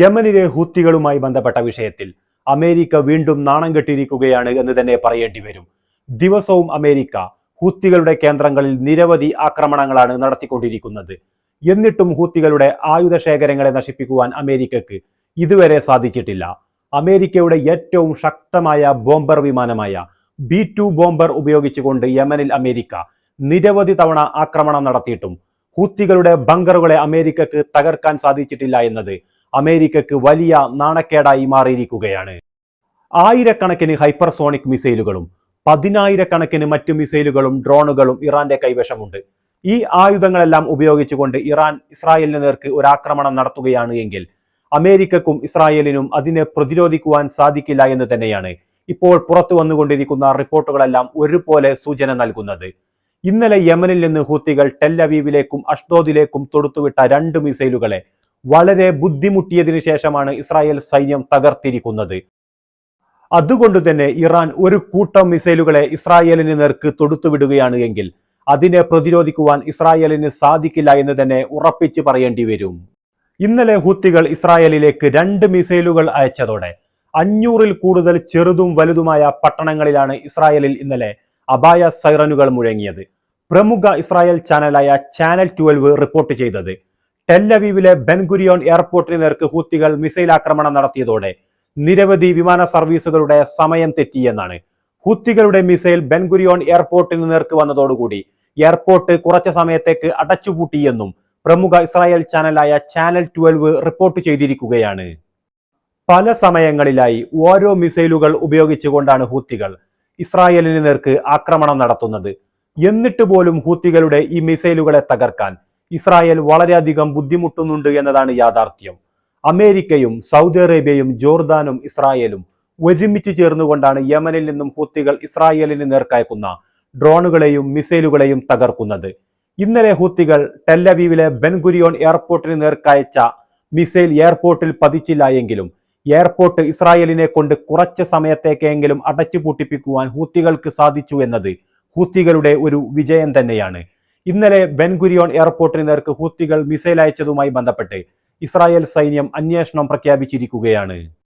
യമനിലെ ഹൂത്തികളുമായി ബന്ധപ്പെട്ട വിഷയത്തിൽ അമേരിക്ക വീണ്ടും നാണം കെട്ടിയിരിക്കുകയാണ് എന്ന് തന്നെ പറയേണ്ടി വരും. ദിവസവും അമേരിക്ക ഹൂത്തികളുടെ കേന്ദ്രങ്ങളിൽ നിരവധി ആക്രമണങ്ങളാണ് നടത്തിക്കൊണ്ടിരിക്കുന്നത്. എന്നിട്ടും ഹൂത്തികളുടെ ആയുധ ശേഖരങ്ങളെ നശിപ്പിക്കുവാൻ അമേരിക്കക്ക് ഇതുവരെ സാധിച്ചിട്ടില്ല. അമേരിക്കയുടെ ഏറ്റവും ശക്തമായ ബോംബർ വിമാനമായ ബി ടു ബോംബർ ഉപയോഗിച്ചുകൊണ്ട് യമനിൽ അമേരിക്ക നിരവധി തവണ ആക്രമണം നടത്തിയിട്ടും ഹൂത്തികളുടെ ബങ്കറുകളെ അമേരിക്കക്ക് തകർക്കാൻ സാധിച്ചിട്ടില്ല എന്നത് അമേരിക്കക്ക് വലിയ നാണക്കേടായി മാറിയിരിക്കുകയാണ്. ആയിരക്കണക്കിന് ഹൈപ്പർസോണിക് മിസൈലുകളും പതിനായിരക്കണക്കിന് മറ്റു മിസൈലുകളും ഡ്രോണുകളും ഇറാന്റെ കൈവശമുണ്ട്. ഈ ആയുധങ്ങളെല്ലാം ഉപയോഗിച്ചുകൊണ്ട് ഇറാൻ ഇസ്രായേലിന് നേർക്ക് ഒരു ആക്രമണം നടത്തുകയാണ് എങ്കിൽ അമേരിക്കക്കും ഇസ്രായേലിനും അതിനെ പ്രതിരോധിക്കുവാൻ സാധിക്കില്ല എന്ന് തന്നെയാണ് ഇപ്പോൾ പുറത്തു വന്നുകൊണ്ടിരിക്കുന്ന റിപ്പോർട്ടുകളെല്ലാം ഒരുപോലെ സൂചന നൽകുന്നത്. ഇന്നലെ യമനിൽ നിന്ന് ഹൂത്തികൾ ടെല്ലവീവിലേക്കും അഷ്ദോദിലേക്കും തൊടുത്തുവിട്ട രണ്ട് മിസൈലുകളെ വളരെ ബുദ്ധിമുട്ടിയതിനു ശേഷമാണ് ഇസ്രായേൽ സൈന്യം തകർത്തിരിക്കുന്നത്. അതുകൊണ്ട് തന്നെ ഇറാൻ ഒരു കൂട്ടം മിസൈലുകളെ ഇസ്രായേലിന് നേർക്ക് തൊടുത്തുവിടുകയാണ് എങ്കിൽ അതിനെ പ്രതിരോധിക്കുവാൻ ഇസ്രായേലിന് സാധിക്കില്ല എന്ന് തന്നെ ഉറപ്പിച്ചു പറയേണ്ടി വരും. ഇന്നലെ ഹൂത്തികൾ ഇസ്രായേലിലേക്ക് രണ്ട് മിസൈലുകൾ അയച്ചതോടെ അഞ്ഞൂറിൽ കൂടുതൽ ചെറുതും വലുതുമായ പട്ടണങ്ങളിലാണ് ഇസ്രായേലിൽ ഇന്നലെ അപായ സൈറനുകൾ മുഴങ്ങിയത്. പ്രമുഖ ഇസ്രായേൽ ചാനലായ ചാനൽ ട്വൽവ് റിപ്പോർട്ട് ചെയ്തത് ടെല്ലവീവിലെ ബെൻഗുരിയോൺ എയർപോർട്ടിന് നേർക്ക് ഹൂത്തികൾ മിസൈൽ ആക്രമണം നടത്തിയതോടെ നിരവധി വിമാന സർവീസുകളുടെ സമയം തെറ്റിയെന്നാണ് ഹൂത്തികളുടെ മിസൈൽ ബെൻഗുരിയോൺ എയർപോർട്ടിന് നേർക്ക് വന്നതോടുകൂടി എയർപോർട്ട് കുറച്ച സമയത്തേക്ക് അടച്ചുപൂട്ടിയെന്നും പ്രമുഖ ഇസ്രായേൽ ചാനലായ ചാനൽ ട്വൽവ് റിപ്പോർട്ട് ചെയ്തിരിക്കുകയാണ്. പല സമയങ്ങളിലായി ഓരോ മിസൈലുകൾ ഉപയോഗിച്ചുകൊണ്ടാണ് ഹൂത്തികൾ ഇസ്രായേലിന് നേർക്ക് ആക്രമണം നടത്തുന്നത്. എന്നിട്ട് പോലും ഹൂത്തികളുടെ ഈ മിസൈലുകളെ തകർക്കാൻ ഇസ്രായേൽ വളരെയധികം ബുദ്ധിമുട്ടുന്നുണ്ട് എന്നതാണ് യാഥാർത്ഥ്യം. അമേരിക്കയും സൗദി അറേബ്യയും ജോർദാനും ഇസ്രായേലും ഒരുമിച്ച് ചേർന്നുകൊണ്ടാണ് യമനിൽ നിന്നും ഹുത്തികൾ ഇസ്രായേലിന് നേർക്കയക്കുന്ന ഡ്രോണുകളെയും മിസൈലുകളെയും തകർക്കുന്നത്. ഇന്നലെ ഹുത്തികൾ ടെല്ലവീവിലെ ബെൻഗുരിയോൺ എയർപോർട്ടിന് നേർക്കയച്ച മിസൈൽ എയർപോർട്ടിൽ പതിച്ചില്ല എങ്കിലും എയർപോർട്ട് ഇസ്രായേലിനെ കൊണ്ട് കുറച്ച് സമയത്തേക്കെങ്കിലും അടച്ചു പൂട്ടിപ്പിക്കുവാൻ ഹൂത്തികൾക്ക് സാധിച്ചു എന്നത് ഹൂത്തികളുടെ ഒരു വിജയം തന്നെയാണ്. ഇന്നലെ ബെൻഗുരിയോൺ എയർപോർട്ടിന് നേർക്ക് ഹൂത്തികൾ മിസൈൽ അയച്ചതുമായി ബന്ധപ്പെട്ട് ഇസ്രായേൽ സൈന്യം അന്വേഷണം പ്രഖ്യാപിച്ചിരിക്കുകയാണ്.